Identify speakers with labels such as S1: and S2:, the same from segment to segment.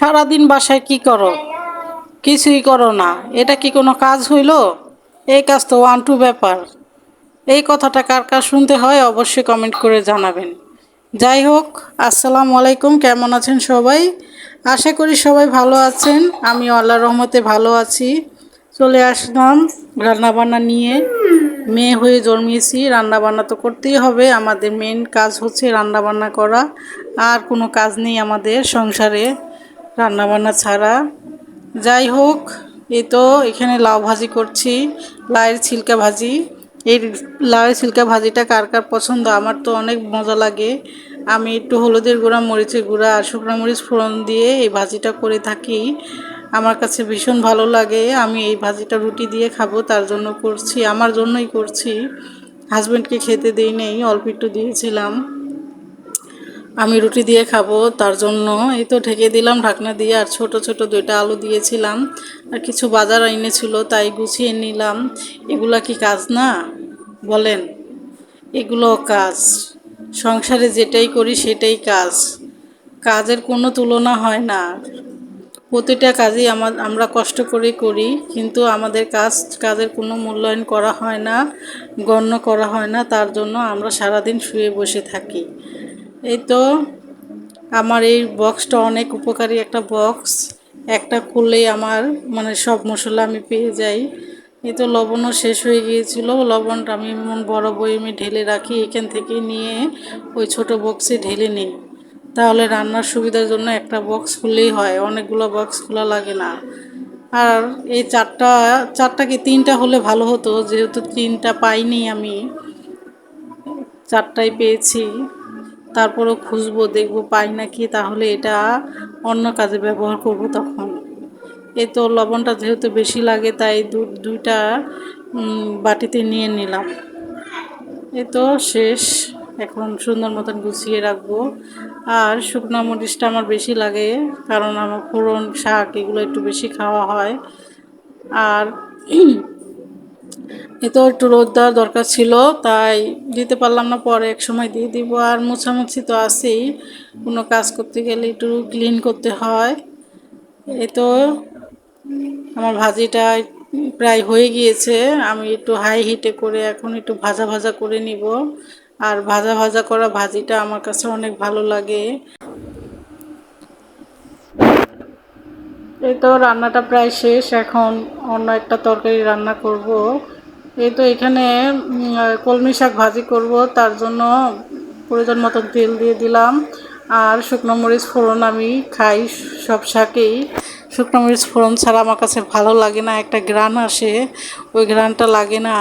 S1: সারাদিন বাসায় কি করো? কিছুই করো না। এটা কি কোনো কাজ হইল? এই কাজ তো ওয়ান টু ব্যাপার। এই কথাটা কার কার শুনতে হয় অবশ্যই কমেন্ট করে জানাবেন। যাই হোক, আসসালামু আলাইকুম, কেমন আছেন সবাই? আশা করি সবাই ভালো আছেন। আমি আল্লাহ রহমতে ভালো আছি। চলে আসলাম রান্নাবান্না নিয়ে। মেয়ে হয়ে জন্মিয়েছি, রান্নাবান্না তো করতেই হবে। আমাদের মেন কাজ হচ্ছে রান্নাবান্না করা। আর কোনো কাজ নেই আমাদের সংসারে। রান্নাবান্না ছাড়া। যাই হোক, এই তো এখানে লাউ ভাজি করছি, লাউয়ের ছিলকা ভাজি। এই লাউয়ের ছিলকা ভাজিটা কার কার পছন্দ? আমার তো অনেক মজা লাগে। আমি একটু হলুদের গুঁড়া, মরিচের গুঁড়া আর শুকনো মরিচ ফোড়ন দিয়ে এই ভাজিটা করে থাকি। আমার কাছে ভীষণ ভালো লাগে। আমি এই ভাজিটা রুটি দিয়ে খাব, তার জন্য করছি, আমার জন্যই করছি। হাজব্যান্ডকে খেতে দিই নেই, অল্প একটু দিয়েছিলাম। আমি রুটি দিয়ে খাব, তার জন্য এই তো ঢেকে দিলাম ঢাকনা দিয়ে, আর ছোট ছোট দুইটা আলু দিয়েছিলাম। আর কিছু বাজার এনেছিল, তাই গুছিয়ে নিলাম। এগুলা কি কাজ না? বলেন। এগুলো কাজ। সংসারে যেটাই করি সেটাই কাজ। কাজের কোনো তুলনা হয় না। প্রতিটা কাজই আমার, আমরা কষ্ট করে করি, কিন্তু আমাদের কাজ, কাজের কোনো মূল্যায়ন করা হয় না, গণ্য করা হয় না, তার জন্য আমরা সারাদিন শুয়ে বসে থাকি। এই তো আমার এই বক্সটা অনেক উপকারী একটা বক্স একটা খুললেই আমার মানে সব মশলা আমি পেয়ে যাই। এই তো লবণও শেষ হয়ে গিয়েছিল। লবণটা আমি এমন বড় বইমে ঢেলে রাখি, এখান থেকে নিয়ে ওই ছোট বক্সে ঢেলে নিই। তাহলে রান্নার সুবিধার জন্য একটা বক্স খুললেই হয়, অনেকগুলো বক্স খোলা লাগে না। আর এই চারটা চারটা কি তিনটা হলে ভালো হতো? যেহেতু তিনটা পাইনি আমি, চারটাই পেয়েছি। তারপরেও খুঁজবো, দেখব, পাই নাকি তাহলে এটা অন্য কাজে ব্যবহার করব তখন। এ তো লবণটা যেহেতু বেশি লাগে, তাই দু, দুইটা বাটিতে নিয়ে নিলাম। এ তো শেষ। এখন সুন্দর মতন গুছিয়ে রাখব। আর শুকনো মরিচটা আমার বেশি লাগে, কারণ আমার ফোড়ন শাক এগুলো একটু বেশি খাওয়া হয়। আর এতো একটু রোদ দেওয়ার দরকার ছিল, তাই দিতে পারলাম না, পরে এক সময় দিয়ে দিব। আর মোছামুছি তো আছেই, কোনো কাজ করতে গেলে একটু ক্লিন করতে হয়। এ তো আমার ভাজিটা প্রায় হয়ে গিয়েছে, আমি একটু হাই হিটে করে এখন একটু ভাজা ভাজা করে নিব। আর ভাজা ভাজা করা ভাজিটা আমার কাছে অনেক ভালো লাগে। এই তো রান্নাটা প্রায় শেষ, এখন অন্য একটা তরকারি রান্না করব। এই তো এখানে কলমি শাক ভাজি করব, তার জন্য প্রয়োজন মতন তেল দিয়ে দিলাম। আর শুকনো মরিচ ফোড়ন আমি খাই সব শাকেই। শুকনো মরিচ ফোড়ন ছাড়া আমার কাছে ভালো লাগে না, একটা গ্রান আসে, ওই গ্রানটা লাগে না।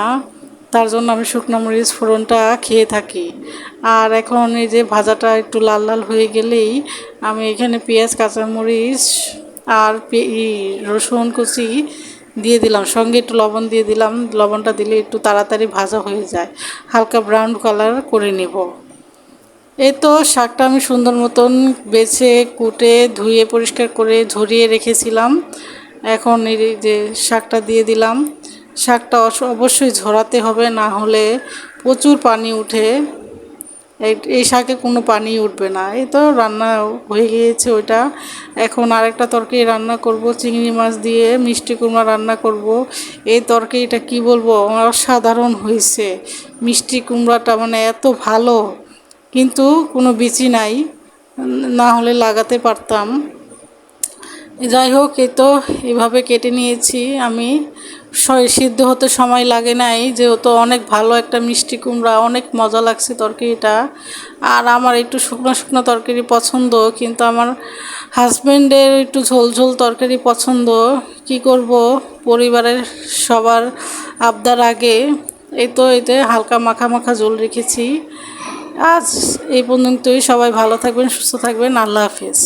S1: তার জন্য আমি শুকনো মরিচ ফোড়নটা খেয়ে থাকি। আর এখন এই যে ভাজাটা একটু লাল লাল হয়ে গেলেই আমি এখানে পেঁয়াজ, কাঁচামরিচ আর রসুন কুচি দিলাম, সঙ্গে একটু লবণ দিয়ে দিলাম। লবণটা দিলে একটু তাড়াতাড়ি ভাজা হয়ে যায়। হালকা ব্রাউন কালার করে নেব। এই তো শাকটা আমি সুন্দর মতন বেছে, কুটে, ধুয়ে, পরিষ্কার করে ঝরিয়ে রেখেছিলাম। এখন এই যে শাকটা দিয়ে দিলাম। শাকটা অবশ্যই ঝরাতে হবে, না হলে প্রচুর পানি উঠে এই শাকে কোনো পানি উঠবে না। এই তো রান্না হয়ে গিয়েছে ওইটা। এখন আরেকটা তরকারি রান্না করব, চিংড়ি মাছ দিয়ে মিষ্টি কুমড়া রান্না করব। এই তরকারিটা কি বলব? অসাধারণ হয়েছে। মিষ্টি কুমড়াটা মানে এত ভালো, কিন্তু কোনো বিচি নাই। না হলে লাগাতে পারতাম। যাই হোক এ তো এভাবে কেটে নিয়েছি। আমি সিদ্ধ হতে সময় লাগে নাই, যেহেতু অনেক ভালো একটা মিষ্টি কুমড়া, অনেক মজা লাগছে তরকারিটা। আর আমার একটু শুকনো শুকনো তরকারি পছন্দ, কিন্তু আমার হাজব্যান্ডের একটু ঝোল ঝোল তরকারি পছন্দ। কি করব? পরিবারের সবার আবদার আগে। এই তো এতে হালকা মাখা মাখা ঝোল রেখেছি। আজ এই পর্যন্তই। সবাই ভালো থাকবেন, সুস্থ থাকবেন। আল্লাহ হাফিজ।